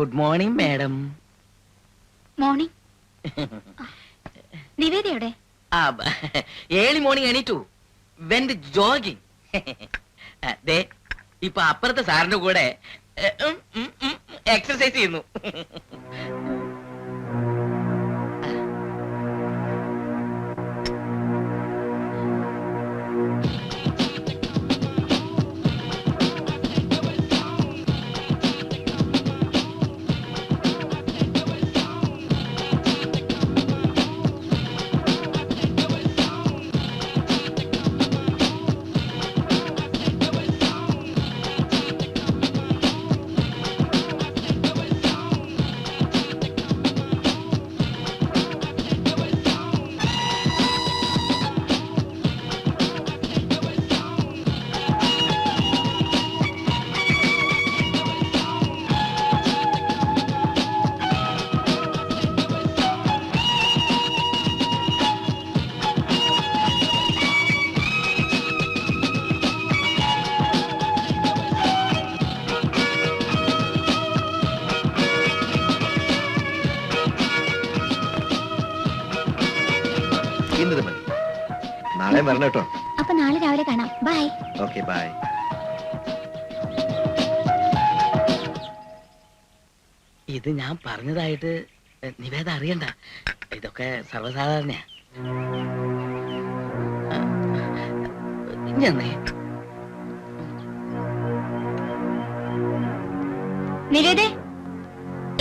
Good morning madam morning നിവേദയുടെ early morning എണീറ്റു. Went jogging ദേ ഇപ്പൊ അപ്പുറത്തെ സാറിന്റെ കൂടെ എക്സർസൈസ് ചെയ്യുന്നു. നാളെ വരണം കേട്ടോ. അപ്പൊ നാളെ രാവിലെ കാണാം. ബൈ. Okay bye. ഇത് ഞാൻ പറഞ്ഞതായിട്ട് നിവേദ അറിയണ്ട. ഇതൊക്കെ സർവസാധാരണയാ. ഞാൻ നിവേദേ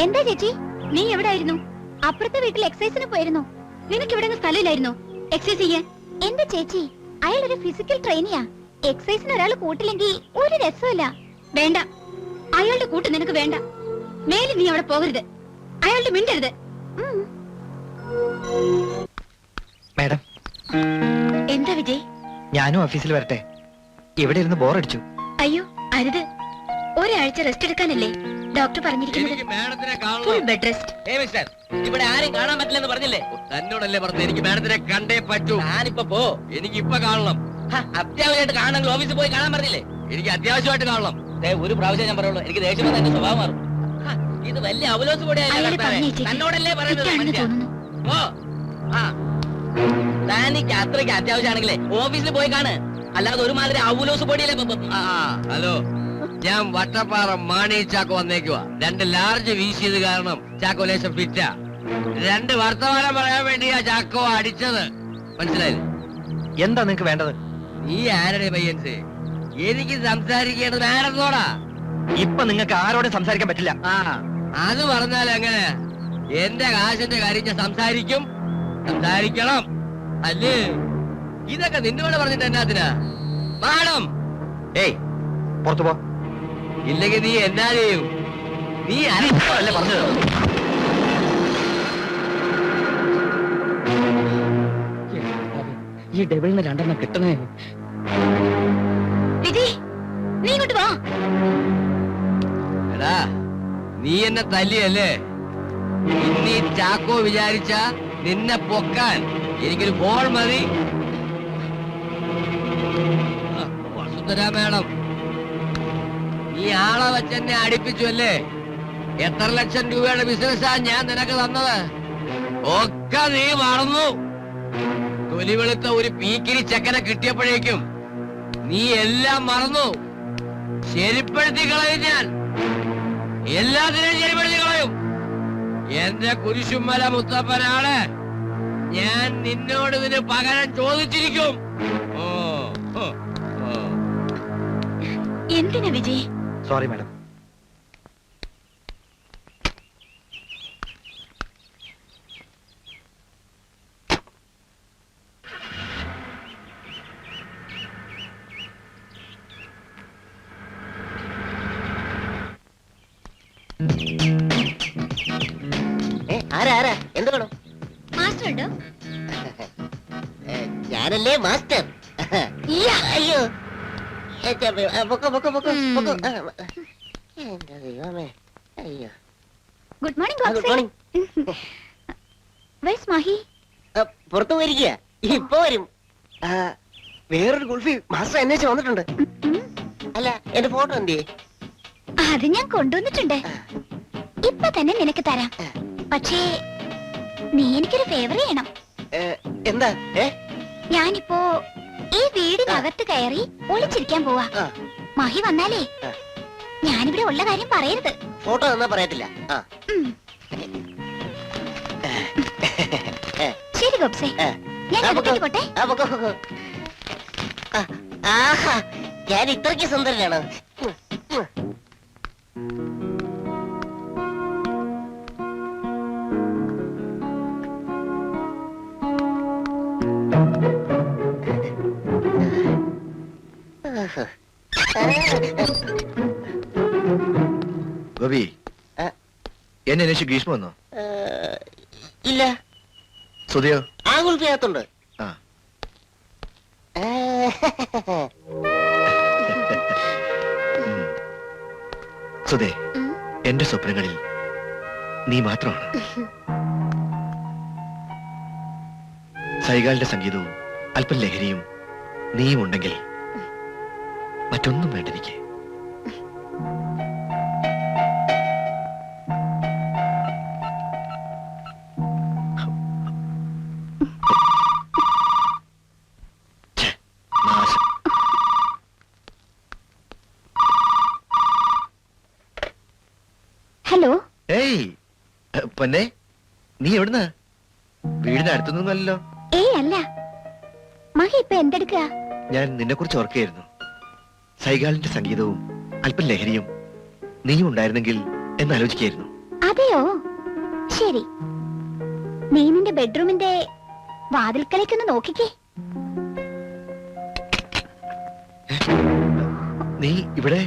എന്താ ചേച്ചി? നീ എവിടെ ആയിരുന്നു അപ്പുറത്തെ വീട്ടിൽ എക്സസൈസിന് പോയിരുന്നു? നിനക്ക് ഇവിടെ സ്ഥലമില്ലായിരുന്നു? എക്സസൈസ് ചെയ്യാൻ? എന്റെ ചേച്ചി അയാൾ ഒരു ഫിസിക്കൽ ട്രെയിനിയാ എക്സസൈസിന് ഒരാൾ കൂട്ടില്ലെങ്കിൽ ഒരു രസമില്ല വേണ്ട. അയാളുടെ കൂട്ട് നിനക്ക് വേണ്ട. മേലിൽ നീ അവിടെ പോകരുത്. അയാളുടെ മിണ്ടരുത്. മാഡം. എന്താ വിജയ്? ഞാനും ഓഫീസിൽ വരട്ടെ. ഇവിടെ ഇരുന്ന് ബോറടിച്ചു അയ്യോ അരുത്. ഒരാഴ്ച റെസ്റ്റ് എടുക്കാനല്ലേ? ഡോക്ടർ പറഞ്ഞിരിക്കുന്നത് എനിക്ക് മാഡത്തിനെ ഫുൾ കാണണം ബെഡ് റെസ്റ്റ്. ഏ മിസ്റ്റർ ഇവിടെ ആരും കാണാൻ പറ്റില്ലെന്ന് പറഞ്ഞില്ലേ? തന്നോടല്ലേ പറഞ്ഞു എനിക്ക് മാഡത്തിനെ കണ്ടേ പറ്റൂ. ഞാനിപ്പോ പോ. എനിക്ക് ഇപ്പൊ കാണണം. ഹ, അത്യാവശ്യമായിട്ട് കാണണമെങ്കിൽ ഓഫീസിൽ പോയി കാണാൻ പറഞ്ഞില്ലേ? എനിക്ക് അത്യാവശ്യമായിട്ട് കാണണം. ദേ, ഒരു പ്രാവശ്യം ഞാൻ പറയുള്ളൂ. എനിക്ക് ദേഷ്യം വന്ന എന്റെ സ്വഭാവം മാറും. ഹ, ഇത് വലിയ അവലോസ് അയാളെ പറഞ്ഞേച്ചേക്ക്. തന്നോടല്ലേ പറയുന്നത് തെറ്റാണെന്ന് മനുഷ്യ. തോന്നുന്നു. ഓ ആ. താനിക്ക് അത്രയ്ക്ക് അത്യാവശ്യമാണെങ്കിലേ ഓഫീസിൽ പോയി കാണ്. അല്ലാതെ ഒരുമാതിരി അവലോസ് പൊടിയല്ലേ ഹലോ. ഞാൻ വട്ടപ്പാറ മാണി ചാക്കോ വന്നേക്കുവാ. രണ്ട് ലാർജ് വീശിയത് കാരണം ചാക്കോ ലേശം ഫിറ്റാ രണ്ട് വർത്തമാനം പറയാൻ വേണ്ടിയാ ചാക്കോ അടിച്ചത്. മനസ്സിലായില്ലേ? എന്താ നിങ്ങക്ക് വേണ്ടത്? നീ ആരുടെ പയ്യൻസ്? എനിക്ക് സംസാരിക്കേണ്ടത് ആരെന്നോടാ? ഇപ്പൊ നിങ്ങൾക്ക് ആരോടും സംസാരിക്കാൻ പറ്റില്ല. ആ അത് പറഞ്ഞാൽ എങ്ങനെ? എന്റെ കാശിന്റെ കാര്യം ഞാൻ സംസാരിക്കും. സംസാരിക്കണം. അല്ലേ? ഇതൊക്കെ നിന്നോട് പറഞ്ഞിട്ട് എന്നാത്തിനാ മാഡം! ഏയ് പുറത്തു പോ. ഇല്ലെങ്കിൽ നീ എന്നാ ചെയ്യും? നീ അല്ലേ പറഞ്ഞത്. ഈ ഡബിളിന് രണ്ടെണ്ണം കിട്ടണേ. നീ ഇങ്ങോട്ട് വാ. എടാ നീ എന്നെ തല്ലിയല്ലേ? ഇന്നീ ചാക്കോ വിചാരിച്ച നിന്നെ പൊക്കാൻ എനിക്കൊരു ഫോൺ മതി. വസുന്ധരാ വസുന്ധര മേഡം. നീ ആളെ വെച്ചെന്നെ അടിപ്പിച്ചു അല്ലേ? എത്ര ലക്ഷം രൂപയുടെ ബിസിനസ്സാ ഞാൻ നിനക്ക് തന്നത്? ഒക്കെ നീ വളർന്നു. തൊലി വെളുത്ത ഒരു പീക്കിരി ചെക്കനെ കിട്ടിയപ്പോഴേക്കും നീ എല്ലാം മറന്നു. ശരിപ്പെടുത്തി കളയും ഞാൻ. എല്ലാത്തിനും ശരിപ്പെടുത്തി കളയും. എന്റെ കുരിശുമല മുത്തപ്പനാണ്. ഞാൻ നിന്നോട് ഇതിന് പകരം ചോദിച്ചിരിക്കും. ഓ. എന്തിനാ വിജയ്? സോറി മാഡം ആരാ ആരാ? എന്ത് വേണം? മാസ്റ്റർ ഉണ്ടോ ഏ, ഞാനല്ലേ മാസ്റ്റർ. അയ്യോ. ഗുഡ് മോർണിംഗ് വെൽസ് മാഹി പുറത്തു പോയിരിക്കുക ഇപ്പൊ വരും ആ, വേറൊരു ഗുൾഫി മാസ്റ്റർ അന്വേഷിച്ച് വന്നിട്ടുണ്ട്. അല്ല എന്റെ ഫോട്ടോ എന്ത് ചെയ്യേ അത് ഞാൻ കൊണ്ടുവന്നിട്ടുണ്ട്. ഇപ്പൊ തന്നെ നിനക്ക് തരാം. പക്ഷേ നീ എനിക്കൊരു ഫേവർ ചെയ്യണം. എന്താ? ഞാനിപ്പോ ഈ വീടിനകത്ത് കയറി ഒളിച്ചിരിക്കാൻ പോവാ ആ. മഹി വന്നാലേ ആ. ഞാനിവിടെ ഉള്ള കാര്യം പറയരുത് ഫോട്ടോ തന്നാ പറയത്തില്ല ആ ഉം. ശരി ഗോപ്സേ ഏ. ഞാൻ ആ, അകത്തേക്ക് പോട്ടെ ആ, പൊക്കോ, പൊക്കോ. ആ, ആഹാ ഞാൻ ഇത്രയ്ക്ക് സുന്ദരനാണ് ഉം, ഉം. ഗോപി. എന്നെ അന്വേഷിച്ച് ഗ്രീഷ്മ വന്നോ? ഇല്ല. സുധയോ ആ. കുളിപ്പിനകത്തുണ്ട് ആ. സുധേ. എന്റെ സ്വപ്നങ്ങളിൽ നീ മാത്രമാണ്. സൈകാലിന്റെ സംഗീതവും അല്പം ലഹരിയും നീയും ഉണ്ടെങ്കിൽ മറ്റൊന്നും വേണ്ട എനിക്ക് ഹലോ? ഏയ് പൊന്നെ നീ എവിടുന്ന? വീടിന് അടുത്തൊന്നും അല്ലല്ലോ. ഏയ് അല്ല. മഹി ഇപ്പൊ എന്തെടുക്കുക ഞാൻ നിന്നെ കുറിച്ച് ഓർക്കുകയായിരുന്നു സൈകാളിന്റെ സംഗീതവും അല്പം ലഹരിയും നീയും ഉണ്ടായിരുന്നെങ്കിൽ എന്നാലോചിക്കായിരുന്നു അതെയോ? ശരി. നീ നിന്റെ ബെഡ്റൂമിന്റെ വാതിൽക്കലേക്കൊന്ന് നോക്കിക്കേ. നീ ഇവിടെ?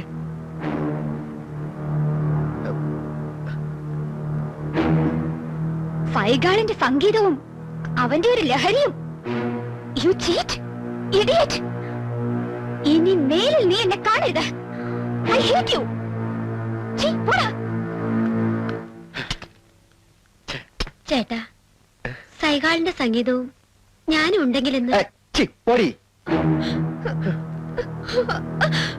സൈഗാളിന്റെ സംഗീതവും അവന്റെ ഒരു ലഹരിയും. യു ചീറ്റ് ഇഡിയറ്റ് ഇനി മേലിൽ നീ എന്നെ കാണരുത്. ഐ ഹേറ്റ് യു ചേട്ടാ സൈകാളിന്റെ സംഗീതവും ഞാനും ഉണ്ടെങ്കിലെന്ന്.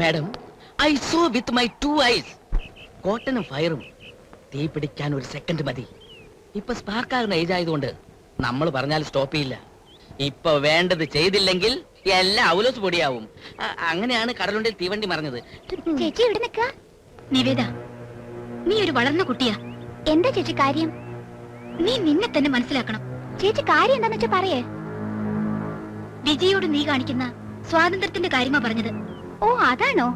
Madam I saw with my two eyes കോട്ടനും ഫയറും തീ പിടിക്കാൻ ഒരു സെക്കൻഡ് മതി. ഇപ്പൊ സ്പാർക്ക് ആകുന്ന ഏജ് ആയതുകൊണ്ട് നമ്മൾ പറഞ്ഞാൽ സ്റ്റോപ്പ് ചെയ്യില്ല. ഇപ്പൊ വേണ്ടത് ചെയ്തില്ലെങ്കിൽ എല്ലാം അവലോസ് പൊടിയാവും. അങ്ങനെയാണ് കടലുണ്ടിൽ തീവണ്ടി മറിഞ്ഞത്. ചേച്ചി നിവേദ നീ ഒരു വളർന്ന കുട്ടിയാ. എന്താ ചേച്ചി കാര്യം? നീ നിന്നെ തന്നെ മനസ്സിലാക്കണം. ചേച്ചി കാര്യം എന്താന്ന് വെച്ചാ പറയേ. വിജയോട് നീ കാണിക്കുന്ന സ്വാതന്ത്ര്യത്തിന്റെ കാര്യമാ പറഞ്ഞത്. ഓ അതാണോ?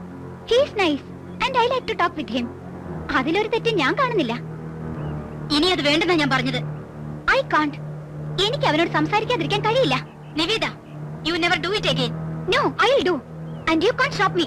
He's nice and I like to talk with him അതിലൊരു തെറ്റ് ഞാൻ കാണുന്നില്ല. ഇനി അത് വേണ്ടെന്നാ ഞാൻ പറഞ്ഞത്. ഐ കാണ്ട് എനിക്ക് അവനോട് സംസാരിക്കാതിരിക്കാൻ കഴിയില്ല. Niveda you never do it again no I do and you can't stop me